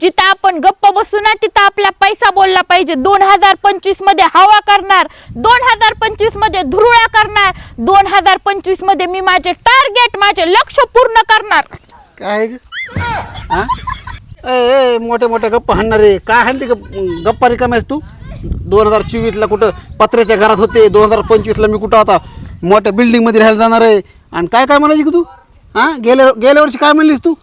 जिथं आपण गप्प बसू ना तिथं आपला पैसा बोलला पाहिजे. दोन हजार पंचवीसमध्ये हवा करणार. दोन हजार पंचवीसमध्ये धुरुळा करणार. दोन हजार पंचवीसमध्ये मी माझे टार्गेट माझे लक्ष पूर्ण करणार. काय ग? हा? ए ए मोठे मोठे गप्पा रे. काय हाणते गप गप्पा रिकाम्यास तू? दोन हजार चोवीसला कुठं पत्र्याच्या घरात होते. दोन हजार पंचवीसला मी कुठं आता मोठ्या बिल्डिंगमध्ये राहायला जाणार आहे. आणि काय काय म्हणायची का तू? हां? गेल्या गेल्या वर्षी काय म्हणलीस तू?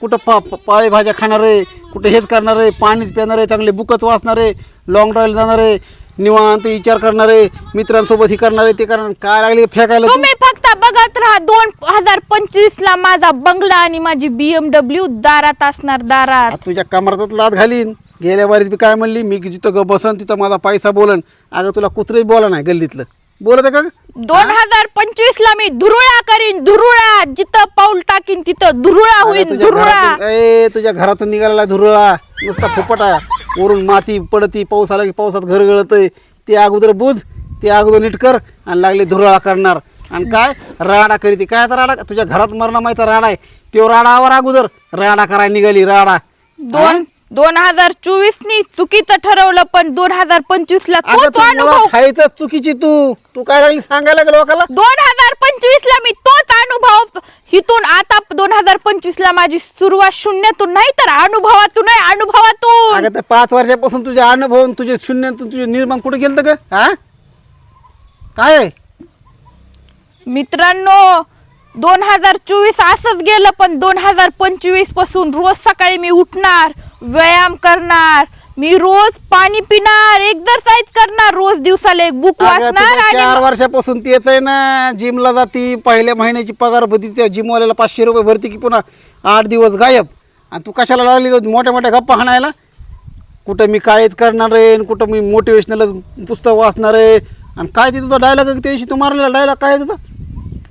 कुठं पा पाळेभाज्या खाणार आहे कुठं हेच करणार आहे पाणीच पिणार आहे चांगले बुकच वाचणार आहे लॉंग ड्राईव्ह जाणार आहे निवांत विचार करणार आहे मित्रांसोबत ही करणार आहे ते करणार काय लागले फेकायला तू? तुम्ही फक्त बघत राहा दोन हजार पंचवीस ला माझा बंगला आणि माझी बीएमडब्ल्यू दारात असणार दारात. आता तुझ्या कमरातच लात घालीन. गेल्या बारीत बी काय म्हणली? मी जिथं ग बसन तिथं माझा पैसा बोलन. अगं तुला कुत्रही बोला नाही गल्लीतलं. बोलत आहे का? दोन हजार पंचवीस ला मी धुरुळा करीन धुरुळा. जिथं पाऊल टाकीन तिथं धुरुळा अगं होईल तुझ्या धुरुळा. घरातून ए तुझ्या घरातून निघालेला धुरळा. नुसता फुपटा. वरून माती पडती पाऊस आला की पावसात घर गळतय ते अगोदर बुज ते अगोदर नीट कर आणि लागले धुरळा करणार. आणि काय? राडा करीती. काय आता राडा? तुझ्या घरात मरणा माहिती राडा आहे. तो राडा आवर अगोदर. राडा करायला निघाली राडा. दोन दोन हजार चोवीस नी चुकीचं ठरवलं पण दोन हजार पंचवीस ला अगं तू मला अनुभव खायचं चुकीची तू. तू काय लागली सांगायला लागलं लोकाला? दोन हजार पंचवीस ला मी तोच अनुभव हिथून आता दोन हजार पंचवीस ला माझी सुरुवात शून्यातून नाही तर अनुभवातून आहे अनुभवातून. अगं पाच वर्षापासून तुझे अनुभव आणि तुझे शून्यातून तुझे निर्माण कुठे गेलं का हा? काय आहे? मित्रांनो दोन हजार चोवीस असंच गेलं पण दोन हजार पंचवीसपासून रोज सकाळी मी उठणार. व्यायाम करणार. मी रोज पाणी पिणार एक्सरसाइज करणार रोज दिवसाला एक बुक अगं, वाचणार चार आणि वर्षापासून तेच आहे ना जिमला जाती पहिल्या महिन्याची पगार भरती त्या जिमवाल्याला पाचशे रुपये भरती की पुन्हा आठ दिवस गायब. आणि तू कशाला लागली गं मोठ्या मोठ्या गप्पा हाणायला? कुठं मी कायच करणार आहे आणि कुठं मी मोटिवेशनल पुस्तक वाचणार आहे. आणि काय ते तुझा डायलॉग त्या दिवशी तू मारलेला डायलॉग काय तुझा?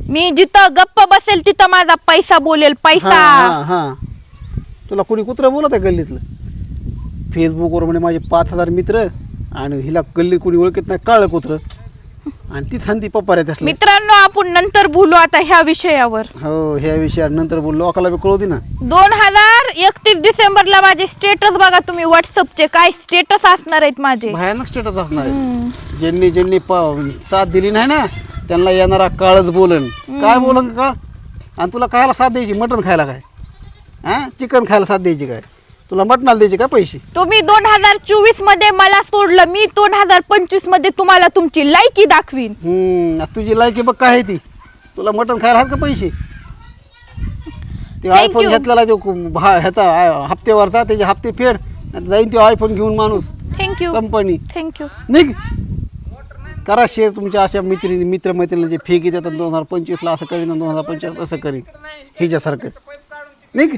मी जिथं गप्प बसेल तिथं माझा पैसा बोलेल पैसा. हां हां. तुला कुणी कुत्रं बोलत आहे गल्लीतलं? फेसबुकवर म्हणे माझे पाच हजार मित्र आणि हिला गल्लीत कुणी ओळखत नाही काळं कुत्रं. आणि तीच हंती पप्पार आहे मित्रांनो आपण नंतर बोलू आता ह्या विषयावर. हो ह्या विषयावर नंतर बोललो लोकाला बी कळवते ना. दोन हजार एकतीस डिसेंबरला माझे स्टेटस बघा तुम्ही व्हॉट्सअपचे काय स्टेटस असणार आहेत माझे? भयानक स्टेटस असणार आहे ज्यांनी ज्यांनी प- साथ दिली नाही ना त्यांना येणारा काळच बोलन. काय बोलन काळ आणि तुला खायला साथ द्यायची? मटण खायला काय? हां? चिकन खायला साथ द्यायची काय? तुला मटणाला द्यायचे काय पैसे? तुम्ही दोन हजार चोवीसमध्ये मला सोडलं मी दोन हजार पंचवीसमध्ये तुम्हाला तुमची लायकी दाखवीन. हम्म, आता तुझी लायकी बघ काय आहे ती. तुला मटण खायला आहेत का पैसे? ते Thank आयफोन you. घेतलेला तो कु- ह्याचा आ- हप्त्यावरचा त्याचे हप्ते फेड आता जाईन तो आयफोन घेऊन माणूस. Thank you company. थँक्यू निघ. करा शेअर तुमच्या अशा मित्री मित्रमैत्रिणीला जे फेक येतात दोन हजार पंचवीसला असं करीन दोन हजार पंचवीस असं करीन. हिच्यासारखं. निघ.